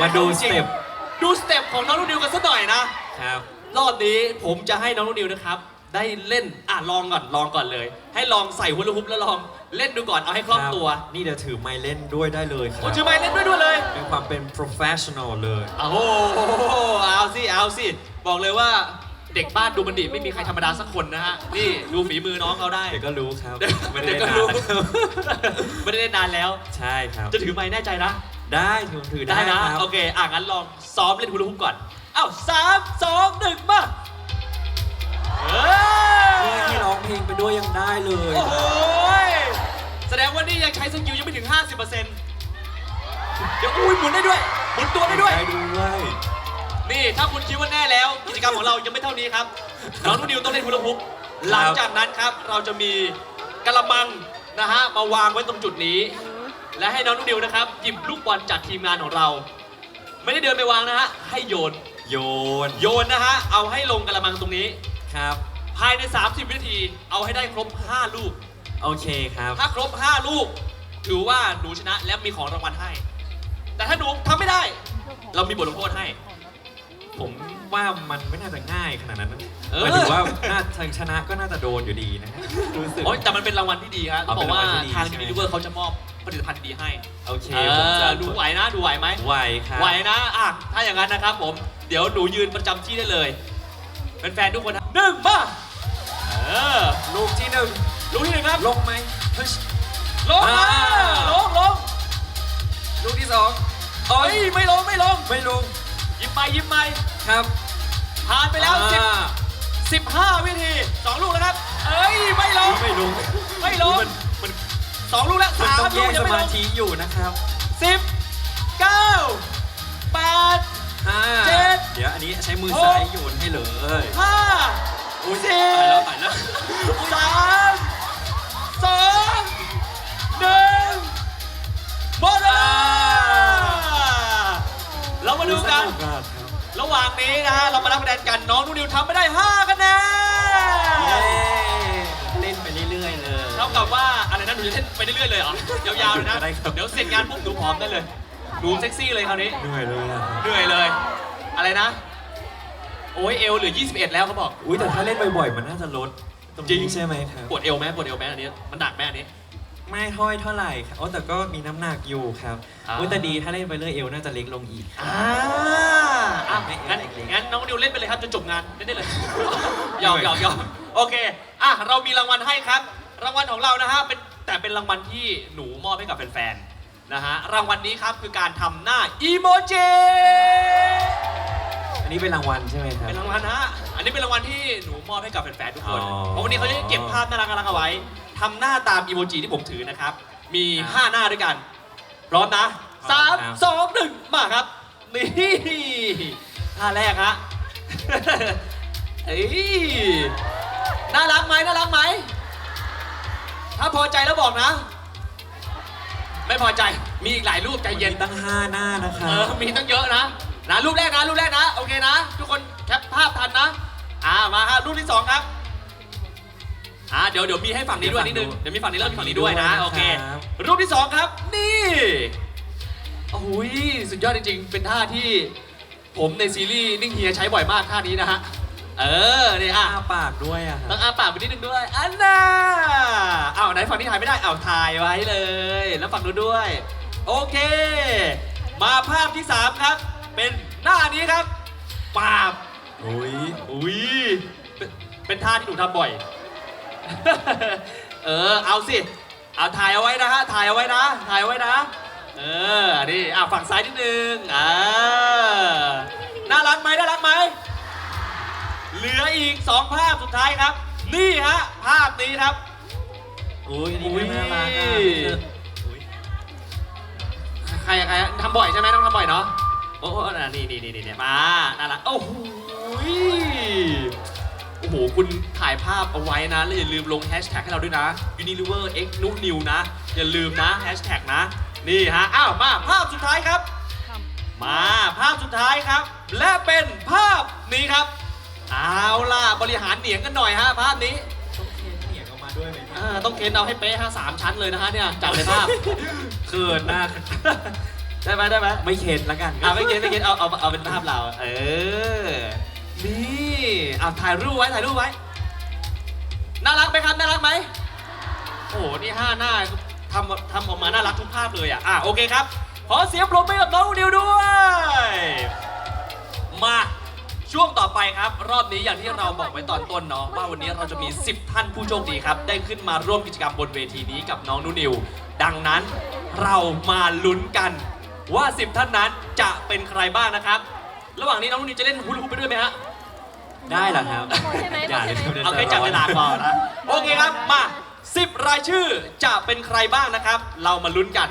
มาดูสเต็ปดูสเต็ปของน้องนุ่นนิวกันสักหน่อยนะ ครับ รอบนี้ผมจะให้น้องนุ่นนิวนะครับ ได้เล่นอะลองก่อนลองก่อนเลย ให้ลองใส่ฮูลาฮุปแล้วลองเล่นดูก่อนเอาให้คล่องตัวนี่เดี๋ยวถือไมค์เล่นด้วยได้เลยครัโอ้ชื่อไม้เล่นด้วยด้วยเลยเป็นความเป็น professional เลย โอ้โหเอาสิเอาสิบอกเลยว่าเด็กบ้านดูบันดิไม่มีใครธรรมดาสักคนนะฮะนี่ดูฝีมือน้องเขาได้ เดี๋ยวก็รู้ครับเดี๋ยวไม่ได้เดี๋ยวก็นานรู้แล้วครับ ไม่ได้เล่นนานแล้ว ใช่ครับ จะถือไม้แน่ใจนะ ได้ถือถือได้ได้นะ ครับโอเค อะงั้นลองซ้อมเล่นฮูลาฮุปก่อน เอ้าสามสองหนึ่งมาเออนี่ให้ร้องเพลงไปด้วยยังได้เลย โอ้โหยแสดงว่านี่ยังใช้สกิลยังไม่ถึง 50%เดี๋ยวอุ้ยหมุนได้ด้วย หมุนตัวได้ด้วย ได้ด้วย นี่ถ้าคุณคิดว่าแน่แล้ว กิจกรรมของเรายังไม่เท่านี้ครับ น้องนุ่นนิวต้องเล่นฮูลาฮุปหลังจากนั้นครับเราจะมีกระมังนะฮะมาวางไว้ตรงจุดนี้ และให้น้องนุ่นนิวนะครับหยิบลูกบอลจากทีมงานของเรา ไม่ได้เดินไปวางนะฮะให้โยนโยนโยนนะฮะเอาให้ลงกระมังตรงนี้ ครับ ภายใน 30 วินาที เอาให้ได้ครบ 5 ลูก โอเคครับ ถ้าครบ 5 ลูก ถือว่าหนูชนะและมีของรางวัลให้ แต่ถ้าหนูทำไม่ได้ เรามีบทลงโทษให้ ผมว่ามันไม่น่าจะง่ายขนาดนั้นเออ หมายถึงว่าน่าทางชนะก็น่าจะโดนอยู่ดีนะรู้สึก โอ้ยแต่มันเป็นรางวัลที่ดีครับเอาบเป็อนกว่ารางวัลที่ดีทางใช่ยูไหมนิเวอร์เขาจะมอบ ผลิตภัณฑ์ดีๆให้ โอเคเอผมจะอดูไหวนะดูไหวไหมไหวครับ ไหวนะอะถ้าอย่างนั้นนะครับผม เดี๋ยวหนูยืนประจำที่ได้เลยเป็นแฟนๆทุกคนนะหนึ่งมาเออลูกที่หนึ่งลูกที่หนึ่งครับลงไหมเฮ้ยลงมาอ่า ลงลงลูกที่สองเอ้ยไม่ลงไม่ลงไม่ลงยิ้มไปยิ้มไปครับผ่านไปแล้วสิบอ่าสิบห้าวิธีสองลูกแล้วครับ เอ้ยไม่ลง ไม่ลงไม่ลง มันมัน สองลูกแล้วมันสามต้องลูแยกกยัสงไม่มาลงธิอยู่นะครับสิบเก้าแปด ห้าเจ็ดเดี๋ยวอันนี้ใช้มือหกซ้ายโยนให้เลยห้า อุ้ยสี่ตายแล้วตายแล้วสามสองหนึ่งหมดเวลาเรามาดูกันสกอะครับระหว่างนี้นะฮะเรามารับคะแนนกันน้องนุ่นนิวทำไม่ได้ 5 นะหนูจะเล่นไปเรื่อยๆเลยเหรอยาวๆเลยนะ ได้ครับ เดี๋ยวเสร็จงานปุ๊บหนูพร้อมได้เลย หนูเซ็กซี่เลยคราวนี้ เหนื่อยเลยอะเหนื่อยเลย อะไรนะ โอ้ยเอวเหลือ 21 แล้วเขาบอก อุ้ยแต่ถ้าเล่นบ่อยๆมันน่าจะลดตรงจรินี้งใช่ไหมครับปวดเอวไหมปวดเอวไหมอันนี้ มันหนักไหมอันนี้ ไม่ห้อยเท่าไหร่ครับอ๋อแต่ก็มีน้ำหนักอยู่ครับอ่า อุ้ยแต่ดีถ้าเล่นไปเรื่อยเอวน่าจะเล็กลงอีก อ่าอะงั้นงั้นน้องนิวเล่นไปเลยครับจนจบงานเล่นได้เลยหยอกหยอกหยอกโอเค อะเรามีรางวัลให้ครับ รางวัลของเรานะฮะเป็น แต่เป็นรางวัลที่หนูมอบให้กับแฟนๆนะฮะรางวัลนี้ครับคือการทำหน้าอีโมจิอันนี้เป็นรางวัลใช่ไหมครับ เป็นรางวัลนะฮะอันนี้เป็นรางวัลที่หนูมอบให้กับแฟนๆทุกคน อ๋อเพราะวันนี้เขาจะเก็บภาพน่ารักๆเอาไว้ทำหน้าตามอีโมจิที่ผมถือนะครับ มี ครับ5 หน้าด้วยกัน พร้อมนะพร้สาอมมครับสองหนึ่งมาครับ นี่ท่าแรกฮะ เอ้ยน่ารักไหมน่ารักไหมถ้า พอใจแล้วบอกนะ ไม่พอใจมีอีกหลายรูปใจเย็นตั้งห้าหน้านะคเอรับ อมีตั้งเยอะนะนะรูปแรกนะรูปแรกนะ โอเคนะ ทุกคนแคปภาพทันนะ อ่ามาฮะรูปที่สองครับอ่าเดี๋ยวเดี๋ยวมีให้ฝั่งนี้ด้วยนิดนึงเดี๋ยวมีฝั่งนี้แล้วมีฝั่งนี้ด้วยนะโอเคครับ รูปที่สองครับ นี่โอ้ยสุดยอดจริงๆ เป็นท่าที่ผมในซีรีส์นิ่งเฮียใช้บ่อยมากท่านี้นะฮะ เออนี่อะอ้าปากด้วยอะคต้รัอบงอาปากไปนิดนึงด้วยอันน่าอ้าวไหนฝั่งนี้ถ่ายไม่ได้อ้าวถ่ายไว้เลย แล้วฝั่งนู้นด้วย โอเค มาภาพที่3ครับ เป็นหน้านี้ครับปาบ อุ้ยอุ้ยเป็นเป็นท่าที่หนูทำบ่อย เออ เอาสิ เอาถ่ายเอาไว้นะฮะ ถ่ายเอาไว้นะ ถ่ายเอาไว้นะ เออ นี่ อะ ฝั่งซ้ายนิดนึง อ่า น่ารักไหมน่ารักไหม เหลืออีก 2 ภาพสุดท้ายครับ นี่ฮะ ภาพนี้ครับ อุ้ยอันนี่ก็น่ารักอะอุ้ยอุ้ยใครใครทำบ่อยใช่ไหมต้องทำบ่อยเนาะโอ้โหน่ะนี่นี่นี่นี่มาน่ารักโอ้โหยโอ้โห คุณถ่ายภาพเอาไว้นะ แล้วอย่าลืมลงแฮชแท็กให้เราด้วยนะ Unilever X นุนิวนะ อย่าลืมนะแฮชแท็กนะ นี่ฮะ อ้าว มาภาพสุดท้ายครับ มาภาพสุดท้ายครับ และเป็นภาพนี้ครับ เอาล่ะบริหารเหนียงกันหน่อยฮะภาพนี้ต้องเค้นเหนียงออกมาด้วยไหมเนี่ยอ่าต้องเค้นเอาให้เป๊ะฮะสามชั้นเลยนะฮะเนี่ยจับเลยภาพ เขินหน้าได้ไหมได้ไหมไม่เข็ดละกันคอะรับไม่เก็ตไม่เก็ตเอาเอาเอาเป็นภาพเรา เออ นี่อะถ่ายรูปไว้ถ่ายรูปไว้ น่ารักไหมครับน่ารักไหมโอ้โหนี่ห้าหน้าทำทำออกมาน่ารักทุกภาพเลยอะอะโอเคครับขอเสียงปรบมือกับน้องนิวด้วย มา ช่วงต่อไปครับ รอบนี้อย่างที่เราบอกไว้ตอนต้นเนาะว่าวันนี้เราจะมี 10 ท่านผู้โชคดีครับ ได้ขึ้นมาร่วมกิจกรรมบนเวทีนี้กับน้องนุนิว ดังนั้นเรามาลุ้นกันว่า 10 ท่านนั้นจะเป็นใครบ้างนะครับ ระหว่างนี้น้องนุนิวจะเล่นฮูลาฮูปไปด้วยไหมฮะ ได้เหรอครับ หมดใช่ไหมอย่าหมดใช่ไหมเลยเอาแค่จับเวลาพอนะ โอเคครับ มา 10 รายชื่อจะเป็นใครบ้างนะครับ เรามาลุ้นกัน